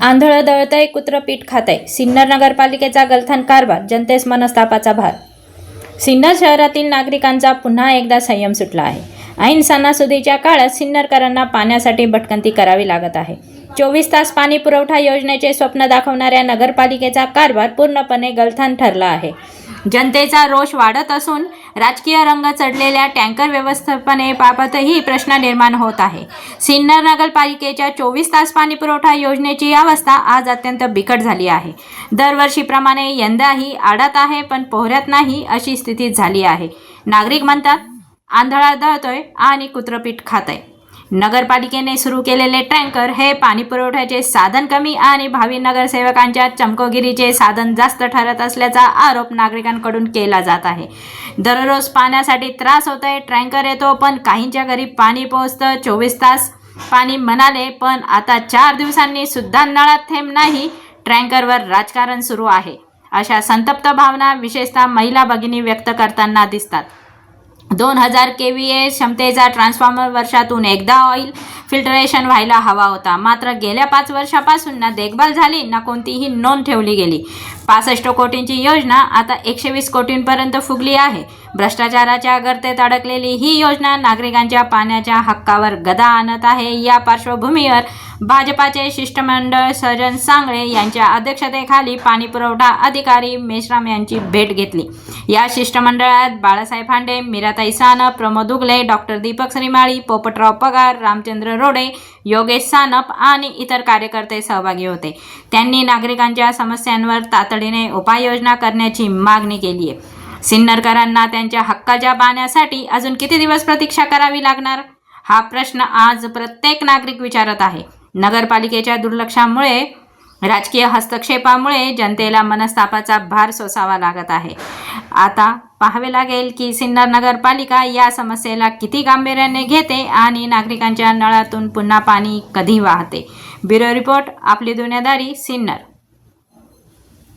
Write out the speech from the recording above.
आंधळं दळतंय कुत्र पीठ खातंय. सिन्नर नगरपालिकेचा गलथान कारभार जनतेस मनस्तापाचा भार. सिन्नर शहरातील नागरिकांचा पुन्हा एकदा संयम सुटला आहे. ऐन सणासुदीच्या काळात सिन्नरकरांना पाण्यासाठी भटकंती करावी लागत आहे. चोवीस तास पाणी पुरवठा योजनेचे स्वप्न दाखवणाऱ्या नगरपालिकेचा कारभार पूर्णपणे गलथान ठरला आहे. जनतेचा रोष वाढत असून राजकीय रंग चढलेल्या टँकर व्यवस्थापनेबाबतही प्रश्न निर्माण होत आहे. सिन्नर नगरपालिकेच्या चोवीस तास पाणी पुरवठा योजनेची अवस्था आज अत्यंत बिकट झाली आहे. दरवर्षीप्रमाणे यंदाही आडात आहे पण पोहऱ्यात नाही अशी स्थिती झाली आहे. नागरिक म्हणतात आंधळा दळतोय आणि कुत्रपीठ खातंय. नगरपालिकेने सुरू केलेले टँकर हे पाणी पुरवठ्याचे साधन कमी आणि भावी नगरसेवकांच्या चमकोगिरीचे साधन जास्त ठरत असल्याचा आरोप नागरिकांकडून केला जात आहे. दररोज पाण्यासाठी त्रास होतोय टँकर येतो पण काहींच्या घरी पाणी पोहोचतं चोवीस तास पाणी म्हणाले पण आता चार दिवसांनी सुद्धा नळात थेंब नाही टँकरवर राजकारण सुरू आहे. अशा संतप्त भावना विशेषतः महिला भगिनी व्यक्त करताना दिसतात. दोन हजार के व्ही ए क्षमतेचा ट्रान्सफॉर्मर वर्षातून एकदा ऑइल फिल्टरेशन व्हायला हवा होता. मात्र गेल्या पाच वर्षापासून ना देखभाल झाली ना कोणतीही नोंद ठेवली गेली. पासष्ट कोटींची योजना आता एकशे वीस कोटींपर्यंत फुगली आहे. भ्रष्टाचाराच्या गर्तेत अडकलेली ही योजना नागरिकांच्या पाण्याच्या हक्कावर गदा आणत आहे. या पार्श्वभूमीवर भाजपाचे शिष्टमंडळ सजन सांगळे यांच्या अध्यक्षतेखाली पाणी पुरवठा अधिकारी मेश्राम यांची भेट घेतली. या शिष्टमंडळात बाळासाहेब हांडे मीराताई सानप प्रमोद उगले डॉक्टर दीपक श्रीमाळी पोपटराव पगार रामचंद्र रोडे योगेश सानप आणि इतर कार्यकर्ते सहभागी होते. त्यांनी नागरिकांच्या समस्यांवर तातडीने उपाययोजना करण्याची मागणी केली आहे. सिन्नरकरांना त्यांच्या हक्काच्या पाण्यासाठी अजून किती दिवस प्रतीक्षा करावी लागणार? हा प्रश्न आज प्रत्येक नागरिक विचारत आहे. नगरपालिकेच्या दुर्लक्षामुळे राजकीय हस्तक्षेपामुळे जनतेला मनस्तापाचा भार सोसावा लागत आहे. आता पाहावे लागेल की सिन्नर नगरपालिका या समस्येला किती गांभीर्याने घेते आणि नागरिकांच्या नळातून पुन्हा पाणी कधी वाहते. ब्युरो रिपोर्ट आपली दुनियादारी सिन्नर.